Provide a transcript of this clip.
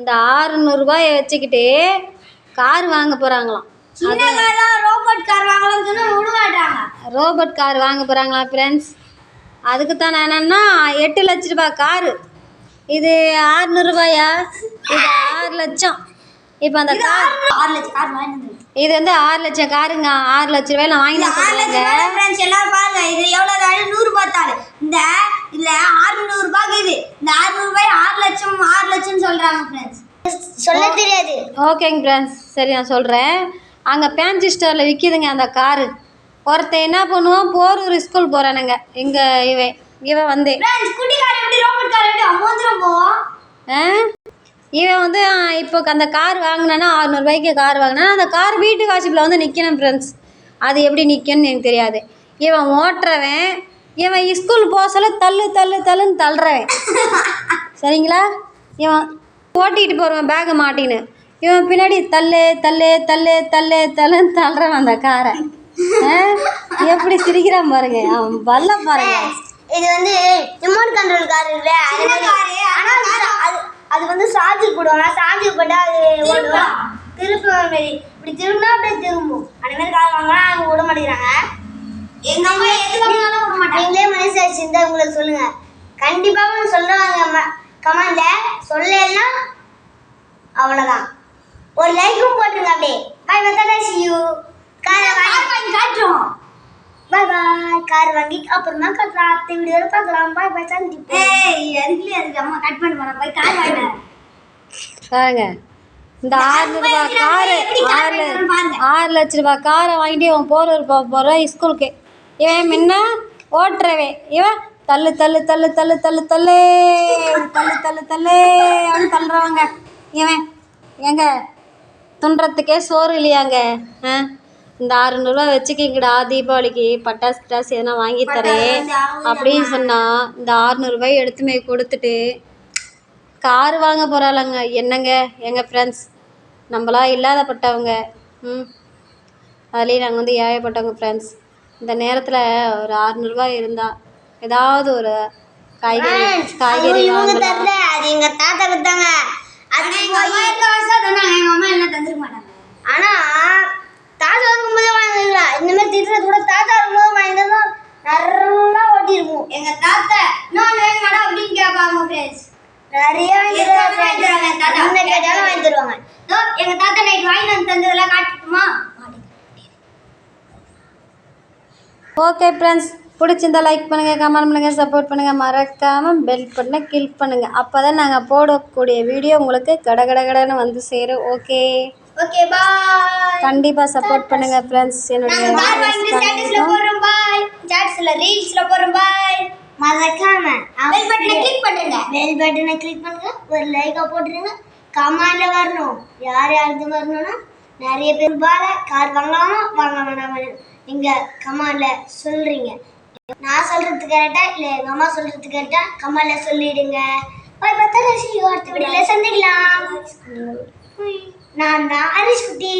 இந்த ஆறுநூறுபாயை வச்சுக்கிட்டு கார் வாங்க போகிறாங்களாம் ரோபோட் கார் வாங்கலாம்னு ரோபோட் கார் வாங்க போகிறாங்களா ஃப்ரெண்ட்ஸ் அதுக்கு தான் என்னென்னா எட்டு லட்ச ரூபாய் காரு. இது ஆறுநூறுபாயா? இது ஆறு லட்சம். இப்போ அந்த கார் ஆறு லட்சம் கார் இது வந்து ஆறு லட்சம் காருங்க. ஆறு லட்ச நான் வாங்கி ஆறு லட்சம் எல்லாரும் பாருங்க. இது எவ்வளவு தாடு நூறு தாடு இந்த இதுல ஆறுநூறு ரூபாய்க்கு இது. இந்த ஆறுநூறு ரூபாய் ஆறு லட்சம் ஆறு லட்சம் சொல்றாங்க ஃப்ரெண்ட்ஸ் சொல்ல தெரியாது. ஓகேங்க ஃப்ரெண்ட்ஸ் சரி நான் சொல்கிறேன் அங்கே பேன்சி ஸ்டோரில் விற்கிதுங்க அந்த காரு. ஒருத்தன் என்ன பண்ணுவான்? போரூர் ஸ்கூல் போகிறானுங்க இங்கே இவன் இவன் வந்து. குட்டி கார் எப்படி ரோபோட் கார் எப்படி? அமௌந்துரும் போவோம் ஆ? இவன் வந்து இப்போ அந்த கார் வாங்கினானா அறநூறுபாய்க்கு கார் வாங்கினா அந்த கார் வீட்டு வாசிப்பில் வந்து நிற்கணும் ஃப்ரெண்ட்ஸ் அது எப்படி நிற்கும்னு எனக்கு தெரியாது. இவன் ஓட்டுறவன் இவன் ஸ்கூல் போக சொல்ல தள்ளு தள்ளு தள்ளுன்னு தள்ளுறவன் சரிங்களா? இவன் ஓட்டிகிட்டு போகிறவன் பேக்கை மாட்டின்னு. இவன் பின்னாடி தள்ளு தள்ளு தள்ளு தள்ளு தள்ளுன்னு தள்ளுறவன் அந்த காரை? எப்படி சிரிக்கிறான் பாருங்க. அவன் வல்ல பாருங்க. இது வந்து ரிமோட் கண்ட்ரோல் கார் இல்ல அது அது- வந்து சார்ஜர் போடுவாங்க. சார்ஜர் போட்டா அது ஓடும் திருப்புற மாதிரி. இப்படி திரும்பினா அப்படியே திரும்பும். அந்த மாதிரி கார் வாங்கினா அவங்க விட மாட்டேங்கிறாங்க. எங்க அம்மா எது வாங்கினாலும் விட மாட்டாங்க நீங்களே மனசாச்சு இருந்தா உங்களுக்கு சொல்லுங்க. கண்டிப்பா சொல்லுவாங்க கமெண்ட்ல சொல்லலைன்னா அவ்வளவுதான். ஒரு லைக்கும் போட்டுருங்க அப்படியே. பாய் மெத்தடா see you. காரை வாங்கி காட்டுறோம். பாய் பாய் கார் வாங்கி அப்புறமா காட்டுறோம் அடுத்த வீடியோவில் பார்க்கலாம். பாய் பாய் சந்திப்போம் ஏய் அதுக்குள்ளே அதுக்கு அம்மா கட் பண்ண போகிறேன் போய் கார் வாங்கினேன் பாருங்க. இந்த ஆறுநூறுபா காரு ஆறு ஆறு லட்ச ரூபாய் காரை வாங்கிட்டு இவன் போகிறவர் போக போகிறான் ஸ்கூலுக்கு இவன் முன்ன ஓட்டுறவன் இவன் தள்ளு தள்ளு தள்ளு தள்ளு தள்ளு தள்ளு. தள்ளு தள்ளு தள்ளு. அப்படின்னு தள்ளுறவங்க. இவன் ஏங்க துண்டுறதுக்கே சோறு இல்லையாங்க? ஆ? இந்த ஆறுநூறுவா வச்சுக்கிங்கடா தீபாவளிக்கு பட்டாசு கிட்டாசு எதனா வாங்கி தரேன் அப்படின்னு சொன்னால் இந்த ஆறுநூறுபாய் எடுத்து போய் கொடுத்துட்டு கார் வாங்க போகிறாளங்க என்னங்க? எங்கள் ஃப்ரெண்ட்ஸ் நம்மளாம் இல்லாதப்பட்டவங்க. ம். அதுலேயும் நாங்கள் வந்து ஏழைப்பட்டவங்க ஃப்ரெண்ட்ஸ் இந்த நேரத்தில் ஒரு அறநூறுபா இருந்தால் ஏதாவது ஒரு காய்கறி காய்கறி வாங்கலாம். தரல. அது எங்க தாத்தா கொடுத்தாங்க. அது எங்க அம்மா எட்டு வருஷம் தந்தாங்க. எங்க அம்மா எல்லாம் தந்துருக்க மாட்டாங்க. ஆனா தாத்தா இருக்கும்போதே வாங்கிருக்கலாம் இந்த மாதிரி திட்டுறது கூட தாத்தா இருக்கும்போது வாங்கிட்டு நல்லா ஓட்டி இருக்கும். எங்க தாத்தா இன்னொன்று வேணும் மேடம் அப்படின்னு கேட்பாங்க ஃப்ரெண்ட்ஸ் நிறைய வாங்கி தருவாங்க தாத்தா என்ன கேட்டாலும் வாங்கி தருவாங்க இதோ எங்க தாத்தா நைட் வாங்கி வந்து தந்ததெல்லாம் காட்டுமா ஓகே ஃப்ரெண்ட்ஸ் பிடிச்சிருந்தா லைக் பண்ணுங்கள் கமெண்ட் பண்ணுங்கள் சப்போர்ட் பண்ணுங்கள் மறக்காமல் பெல் பட்டனை கிளிக் பண்ணுங்கள் அப்போ தான் நாங்கள் போடக்கூடிய வீடியோ உங்களுக்கு கட கட கடன்னு வந்து சேரும். ஓகே ஓகே பாய் கண்டிப்பாக சப்போர்ட் கார் videos வாங்கி ஸ்டேட்டஸ்ல. போடுறோம் பாய் சாட்ஸ்ல ரீல்ஸ்ல போடுறோம் பாய் மறக்காம பெல் பட்டனை கிளிக் பண்ணுங்க. பெல் பட்டனை கிளிக் பண்ணுங்க. ஒரு லைக்கா போட்டுருங்க. கமெண்ட்ல வரணும். யார் யாருக்கு வரணும்னா நிறைய பேர் பால கார் வாங்கலாமா வாங்க வேணாமா நீங்க கமாலில் சொல்றீங்க. நான் சொல்றது கரெக்டாக இல்லை எங்க அம்மா சொல்கிறது கரெக்டாக கமாலில் சொல்லிடுங்க. பாய் பார்த்தா ரசி அடுத்த வீடியோவில் சந்திக்கலாம். நான் தான் ஹரிஷ் குட்டி.